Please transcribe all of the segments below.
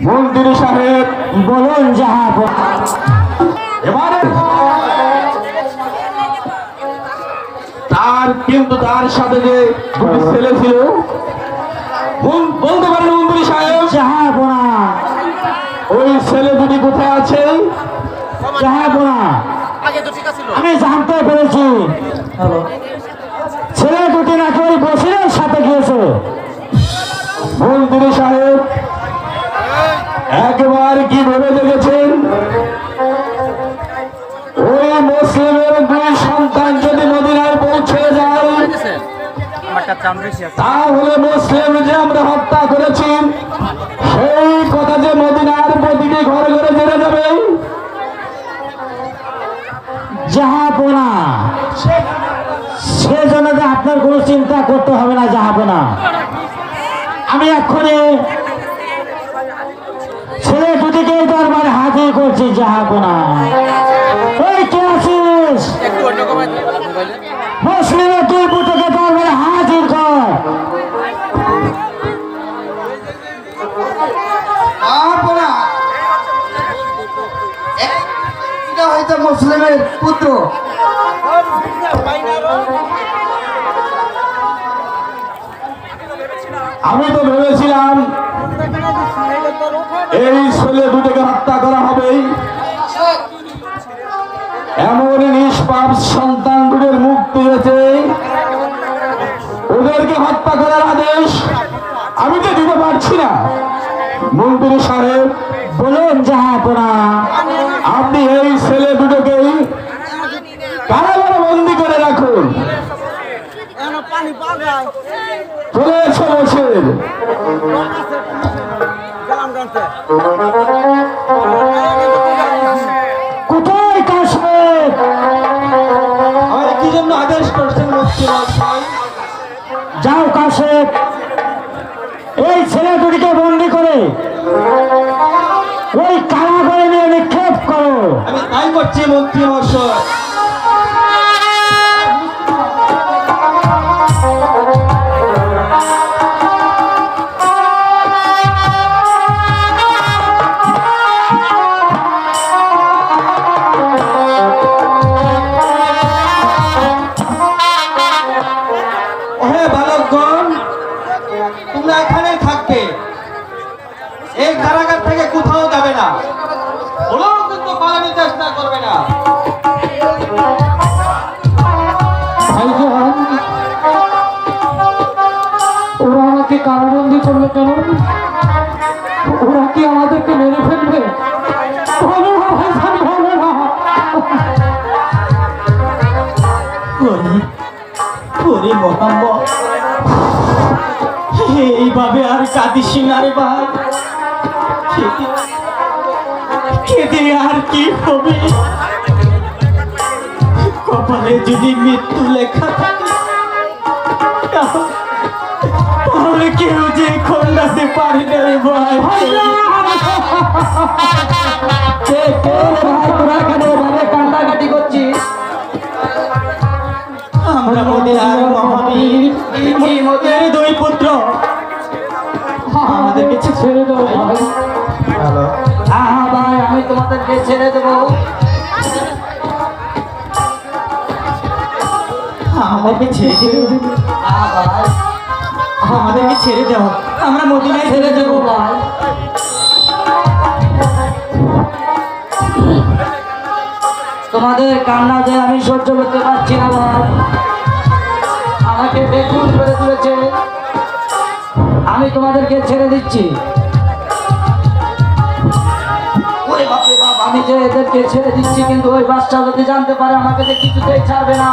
মন্ত্রী সাহেব বলুন যাহা এবারে তার কিন্তু তার সাথে যে দুটি ছেলে ছিল বল- বলতে পারেন মন্ত্রী সাহেব? যাহা ওই ছেলে দুটি কোথায় আছে? যাহা আমি জানতে পেরেছি। ছেলে দুটি নাকি ওই বসিরের সাথে গিয়েছে? মন্ত্রী সাহেব একবার কি ভেবে দেখেছেন? ওই মুসলিমের দুই সন্তান যদি মদিনায় পৌঁছে যায়, তাহলে মুসলিম যে আমরা হত্যা করেছি, সেই কথা যে মদিনার প্রতিটি ঘরে ঘরে জেনে যাবে। যাহা বোনা সেজন্য যে আপনার কোনো চিন্তা করতে হবে না যাহা বোনা আমি এক্ষুনি ছেলে দুটিকে দরবারে হাজির করছি যাহা বোনা ওই কে আছিস? মুসলিমের দুই দরবারে হাজির কর। হয়তো মুসলিমের পুত্র। আমি তো ভেবেছিলাম এই ছেলে দুটোকে হত্যা করা হবে এমন নিষ্পাপ সন্তান দুটোর মুখ তুলেছে। ওদেরকে হত্যা করার আদেশ। আমি তো দিতে পারছি না। মন্ত্রী সাহেব বলুন যাহা বোনা আপনি এই ছেলে দুটোকেই কারাগারে বন্দি করে রাখুন। চলে এসো বসেন কোথায় কাশ্মীর? আমার কি জন্য আদেশ করছেন মুক্তি যাও কাশেপ এই ছেলে দুটিকে বন্দি করে ওই কারাগারে নিয়ে নিক্ষেপ করো। আমি তাই করছি মন্ত্রী মহাশয়। করবে কেন ওরা কি আমাদেরকে মেরে ফেলবে? এইভাবে আর কাঁদিস না রে ভাই। কেঁদে আর কি হবে? কপালে যদি মৃত্যু লেখা থাকে তাহলে কেউ যে খন্ডাতে পারি না রে ভাই আমরা মদিনার মহাবীর ইমদের দুই পুত্র। আমাদেরকে ছেড়ে দাও ভাই। আমি তোমাদেরকে ছেড়ে দেবো। আমাদেরকে ছেড়ে দেবো ভাই। আমাদেরকে ছেড়ে দাও। আমরা মদিনায় ছেড়ে ভাই তোমাদের কান্না যে আমি সহ্য করতে পারছি না ভাই আমাকে বেকুল করে তুলেছে। আমি তোমাদেরকে ছেড়ে দিচ্ছি। আমি যে এদেরকে ছেড়ে দিচ্ছি, কিন্তু ওই বাচ্চা যদি জানতে পারে, আমাকে যে কিছুতেই ছাড়বে না।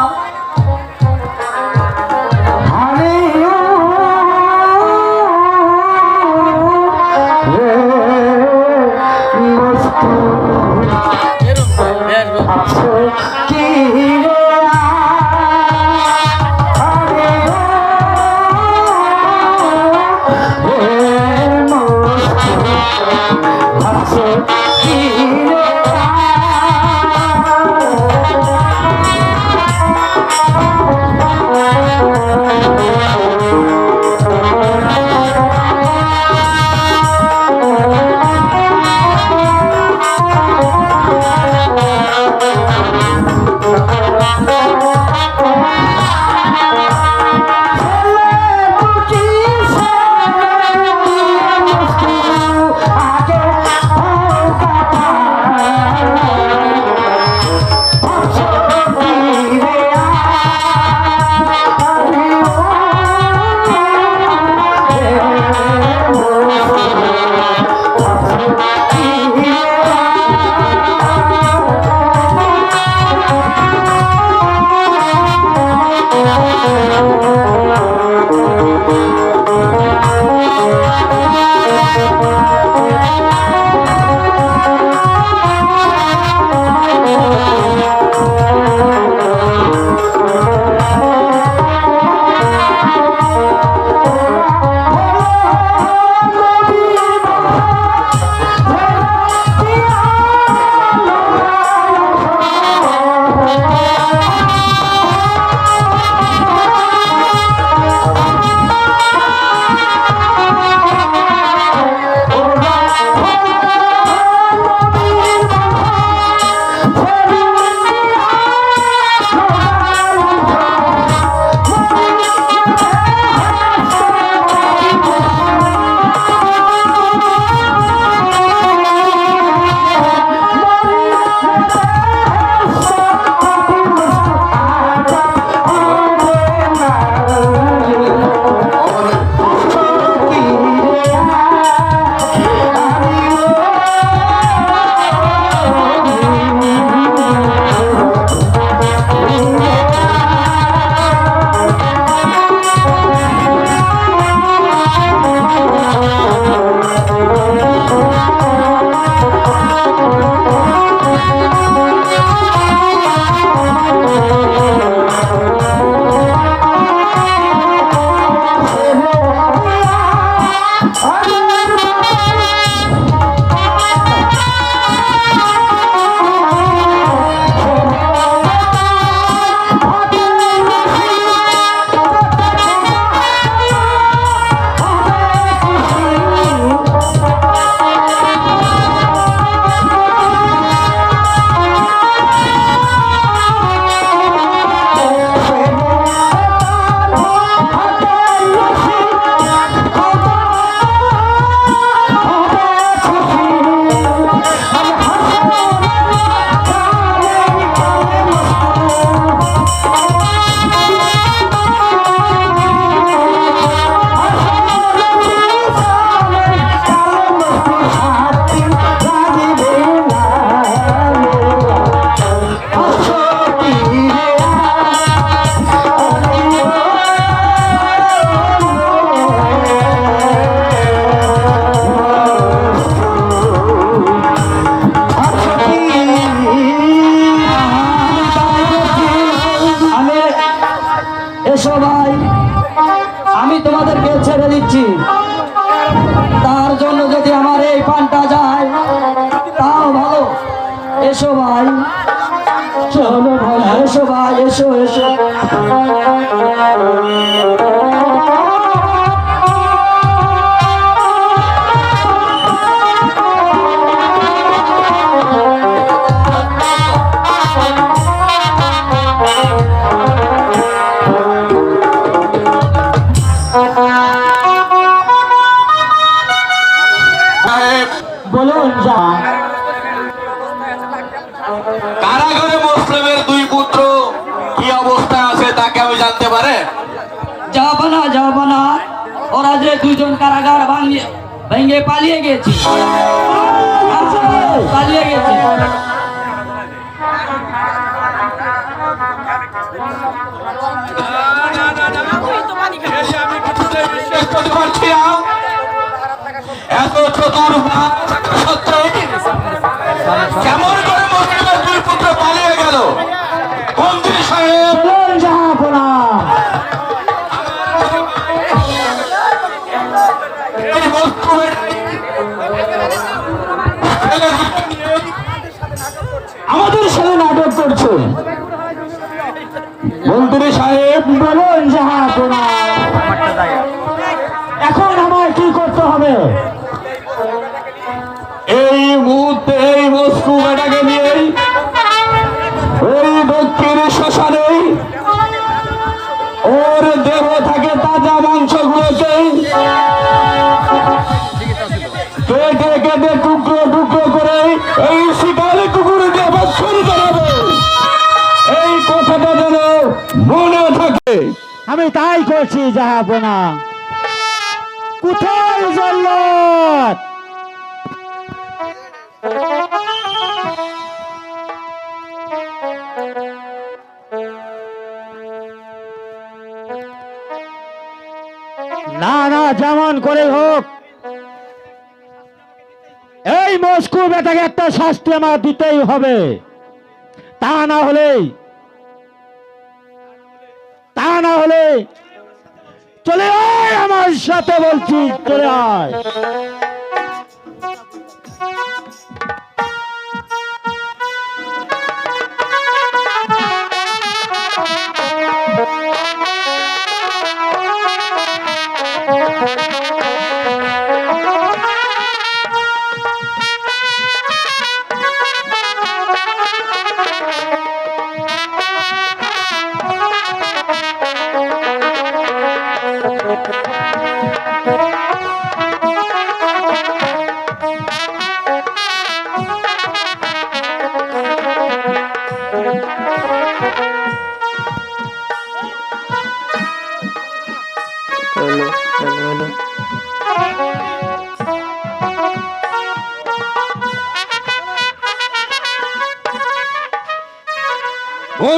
Thank you. আমি তোমাদেরকে ছেড়ে দিচ্ছি। তার জন্য যদি আমার এই পানটা যায়, তাও ভালো। এসো ভাই। চলো ভাই, এসো ভাই, এসো এসো। ভেঙে পালিয়ে গেছে। পালিয়ে গেছে। এত চতুর এই এই থাকে। আমি তাই করছি জাহাপনা কোথায় জল্লত না না যেমন করে হোক এই মস্কু বেটাকে একটা শাস্তি আমার দিতেই হবে। তা না হলে, তা না হলে, চলে আয় আমার সাথে বলছি, চলে আয়।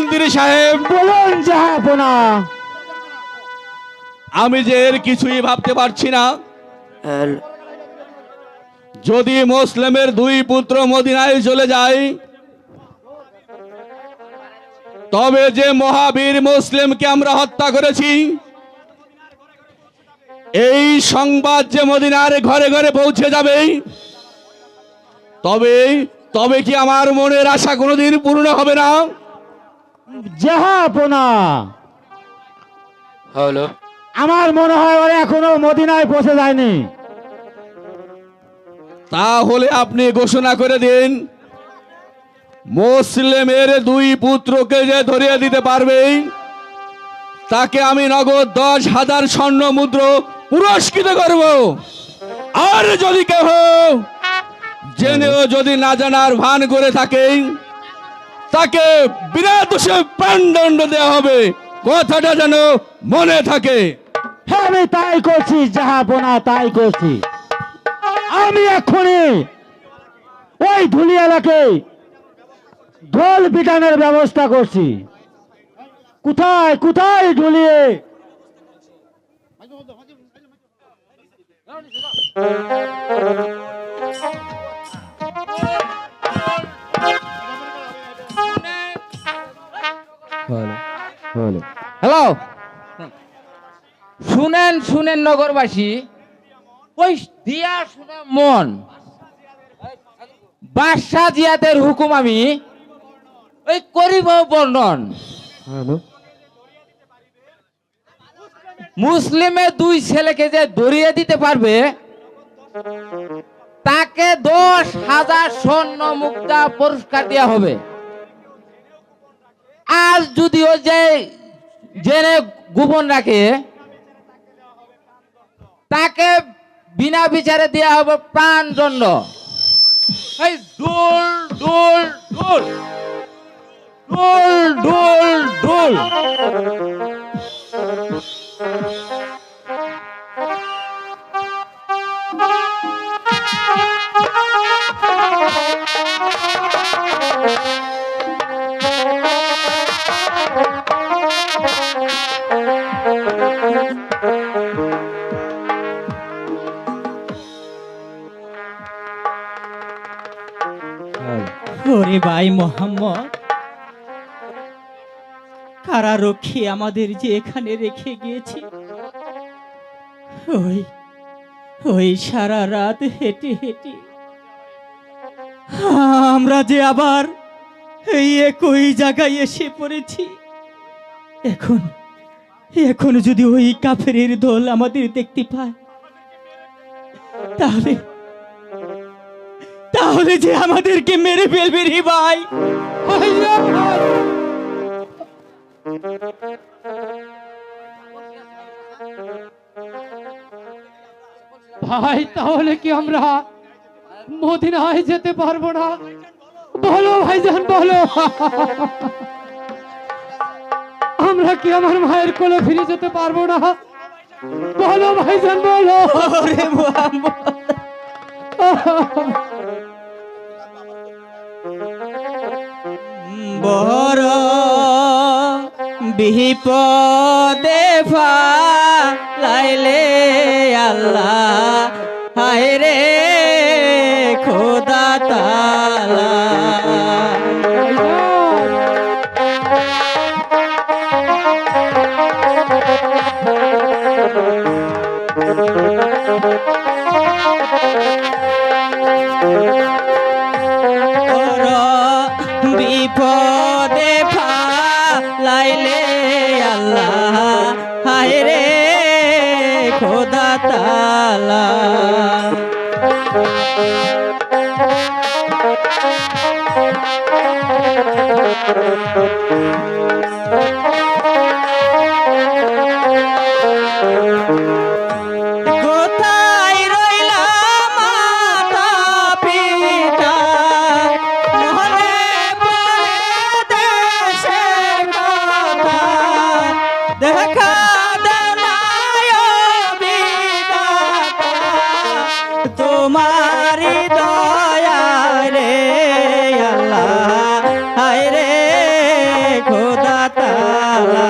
মন্ত্রী সাহেব। বলুন জাহাপনা আমি যে এর কিছুই ভাবতে পারছি না। যদি মুসলিমের দুই পুত্র মদিনায় চলে যায় তবে যে মহাবীর মুসলিমকে আমরা হত্যা করেছি এই সংবাদ যে মদিনার ঘরে ঘরে পৌঁছে যাবে তবে তবে কি আমার মনের আশা কোনোদিন পূর্ণ হবে না? জাহাপনা। হলো। আমার মনে হয় ওরা এখনও মদিনায় পৌঁছে যায়নি। তাহলে আপনি ঘোষণা করে দিন মুসলিমের দুই পুত্রকে যে ধরিয়ে দিতে পারবে তাকে আমি নগদ দশ হাজার স্বর্ণ মুদ্র পুরস্কৃত করব। আর যদি কেহ জেনেও যদি না জানার ভান করে থাকে তাকে বিরাট দোষে প্রাণদণ্ড দেওয়া হবে। কথাটা যেন মনে থাকে। হ্যাঁ আমি তাই করছি জাহাপনা তাই করছি। আমি এক্ষুনি ওই ধুলিয়ালাকে ঢোল পিটানোর ব্যবস্থা করছি। কোথায় কোথায় ঢুলিয়ে? হ্যালো শুনেন শুনেন নগরবাসী ওই দিয়া শুনে মন। বাদশাহ জিয়াদের হুকুম আমি ওই করিব বর্ণন। মুসলিমে দুই ছেলেকে যে দরিয়ে দিতে পারবে তাকে দশ হাজার স্বর্ণ মুক্তা পুরস্কার দেওয়া হবে। আর যদিও যে জেনে গোপন রাখে, তাকে বিনা বিচারে দেওয়া হবে প্রাণদণ্ড এই ডোল ডোল ডোল ডোল ডোল ডোল মোহাম্মদ। কারারক্ষী আমাদের যে এখানে রেখে গিয়েছে? ওই ওই সারা রাত হেঁটে হেঁটে। আমরা যে আবার এই একই জায়গায় এসে পড়েছি। এখন এখন যদি ওই কাফের দল আমাদের দেখতে পায়, তাহলে তাহলে যে আমাদেরকে মেরে ফেলবে রে ভাই? ভাই তাহলে কি আমরা মদিনায় যেতে পারব না? বলো ভাইজান বলো। আমরা কি আমার মায়ের কোলে ফিরে যেতে পারব না? বলো ভাইজান বলো। বড় বিপদে লাইলে আল্লাহ। হায় রে খোদা তালা বড় খোদা তালা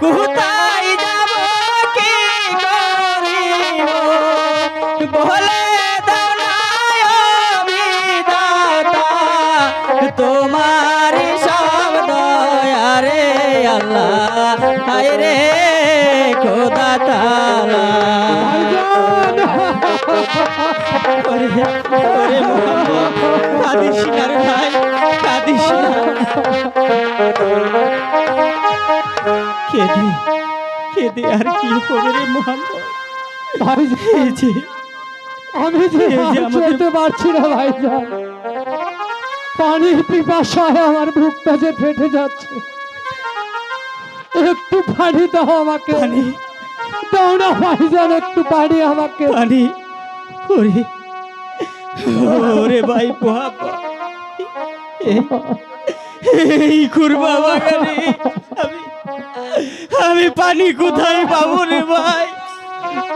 কোথায় যাব তোমার সব দয়া রে আল্লাহ হায় রে খোদা তালা ওরে মোহাম্মদ কাঁদিস কেঁদে কেঁদে আর কি হবে রে ভাইজান এই যে আমি যে এই যে আর আমাদের- চলতে পারছি না ভাইজান পানির পিপাসায় আমার বুকটা যে ফেটে যাচ্ছে। একটু পানি দাও আমাকে। পানি। দাও না ভাইজান একটু পানি আমাকে। পানি। ওরে। ওরে ভাই বাবা। এই কুরবা বাগানে আমি পানি কোথায় পাবো রে ভাই?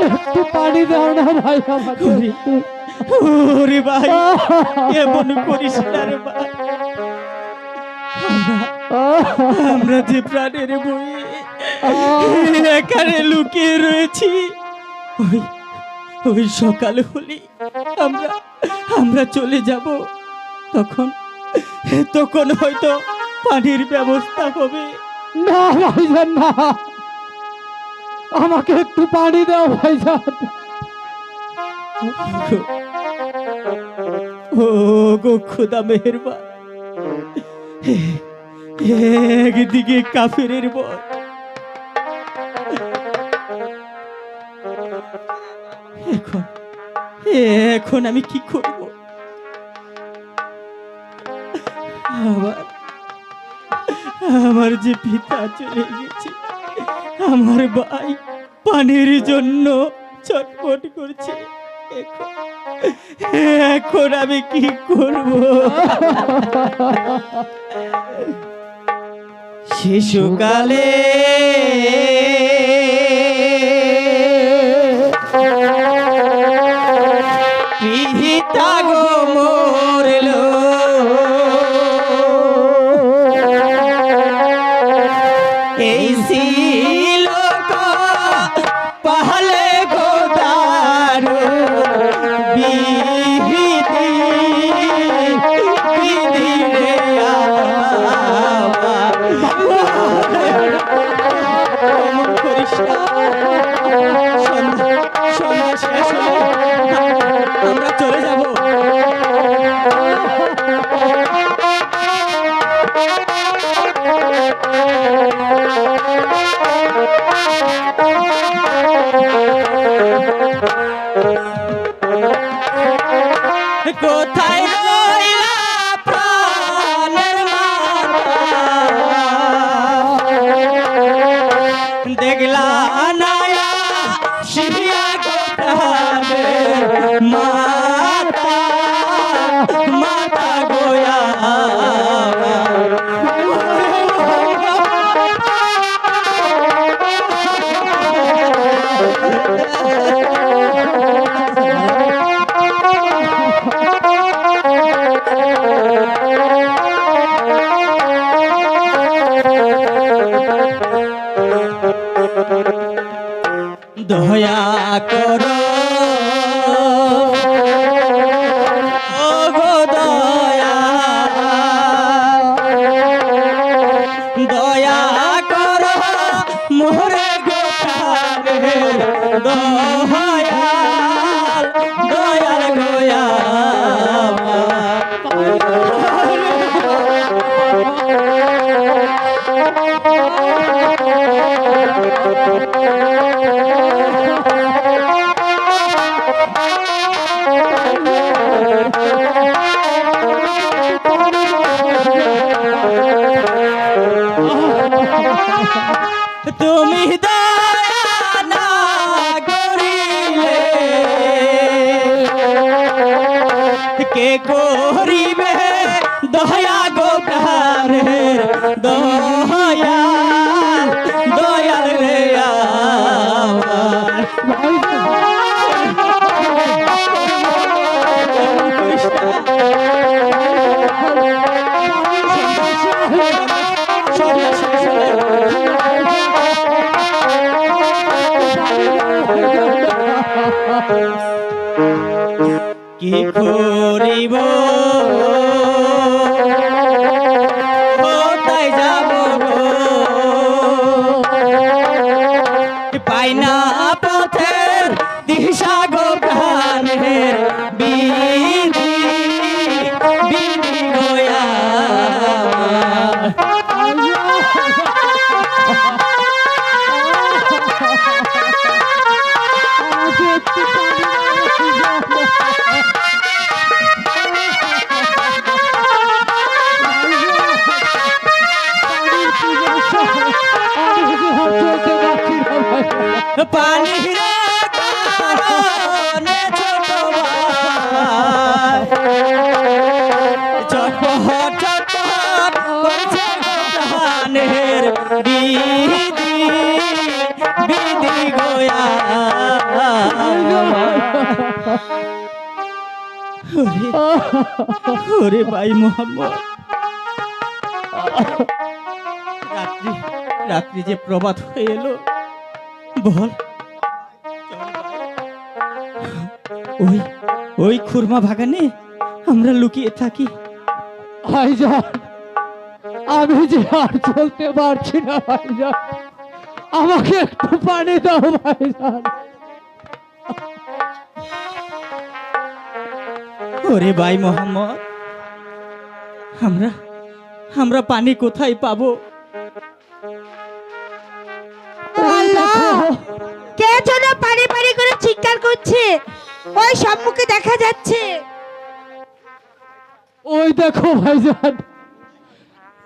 একটু পানি দাও না ভাই আমাকে ওরে ভাই এমন করিস না রে ভাই। আমরা যে প্রাণের বই এখানে লুকিয়ে রয়েছি ওই ওই সকাল হলে আমরা আমরা চলে যাব। তখন তখন হয়তো পানির ব্যবস্থা হবে। না ভাইজান, না। আমাকে একটু পানি দাও ভাইজান। ও গো খুদা মেহেরবা একদিকে কাফেরের বর। এখন এখন আমি কি করব? আমার আমার যে পিতা চলে গেছে, আমার ভাই পানির জন্য ছটফট করছে। এখন এখন আমি কি করব? শিশুকালে করো কে করিবে? দয়া গো দয়া ওরে ভাই মোহাম্মদ। রাত্রি রাত্রি যে প্রভাত হয়ে এলো। বল। ওই ওই খুরমা বাগানে আমরা লুকিয়ে থাকি। ভাইজান, আমি যে আর চলতে পারছি না, ভাইজান। আমাকে একটু পানি দাও, ভাইজান। ওরে ভাই মোহাম্মদ আমরা আমরা পানি কোথায় পাবো? কে যেন পারি পারি করে চিৎকার করছে। ওই সম্মুখে দেখা যাচ্ছে। ওই দেখো ভাইজান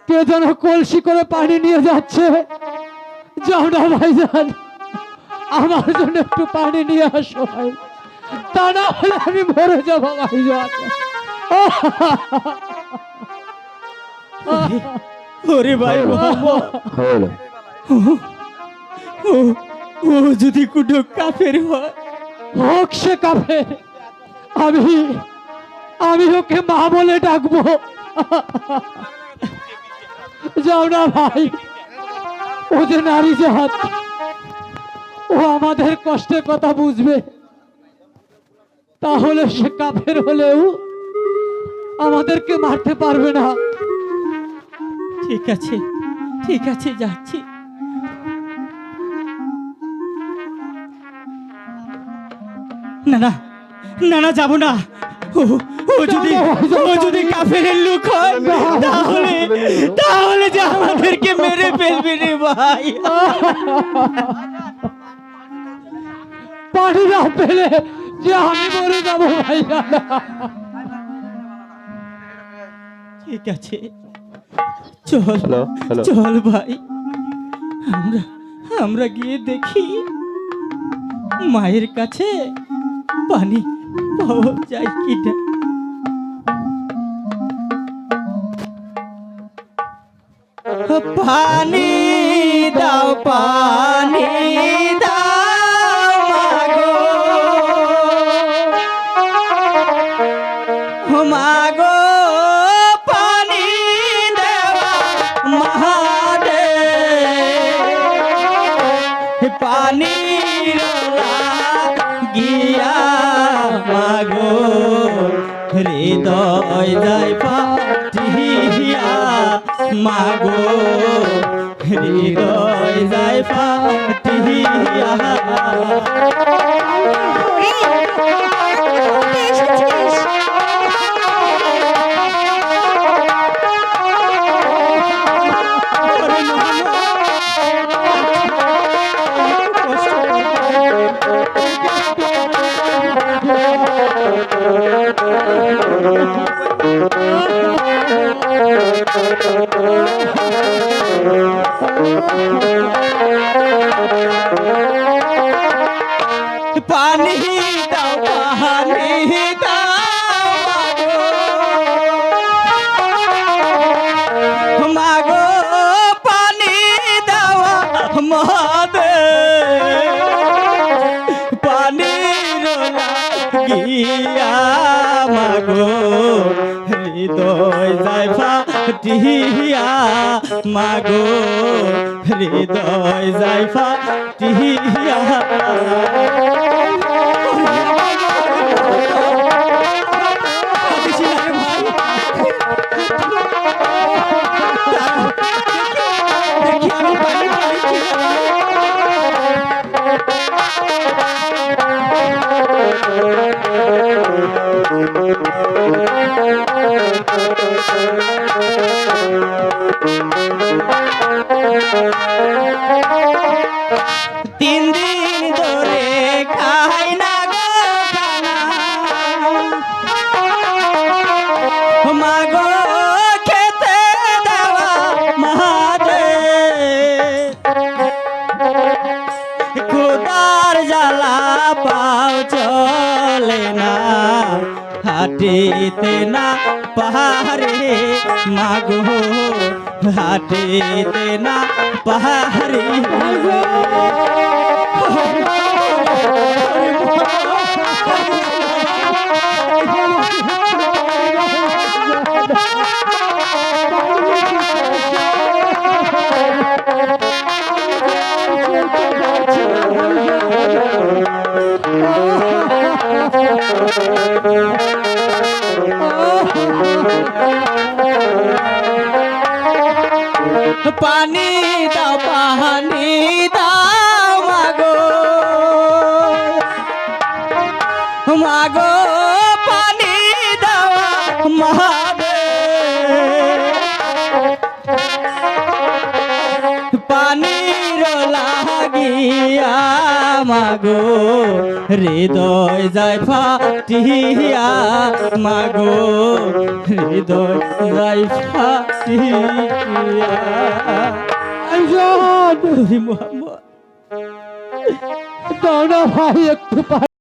কে যেন কলসি করে পানি নিয়ে যাচ্ছে। যাও না ভাইজান আমার জন্য একটু পানি নিয়ে আসো ভাই। তা না হলে আমি মরে যাব ভাইজান ওরে ভাই ও ও যদি কুটো কাফের হয়। হোক সে কাফে আমি আমি ওকে মা বলে ডাকবো। যাও না ভাই ও যে নারী জাত ও আমাদের কষ্টের কথা বুঝবে। তাহলে সে কাফের হলেও আমাদেরকে মারতে পারবে না। ঠিক আছে ঠিক আছে যাচ্ছি। না না না না যাব না। ও ও যদি ও যদি কাফের লোক হয় তাহলে তাহলে যে আমাদেরকে মেরে ফেলবে রে ভাই। পানি না পেলে যে আমি মরে যাব ঠিক আছে। চল চল ভাই। আমরা আমরা গিয়ে দেখি মায়ের কাছে পানি পাওয়া যায় কিনা। পানি দাও পানি। মাগো মাগো হৃদয় যাইফা ফাটিয়া মাগো হাটিতে না পাহাড়ে পানি দাও পানি দাও। ফাটিয়া মাগো হৃদয় রাই ফাটিয়া। মোহাম্মদ। দাও ভাই একটু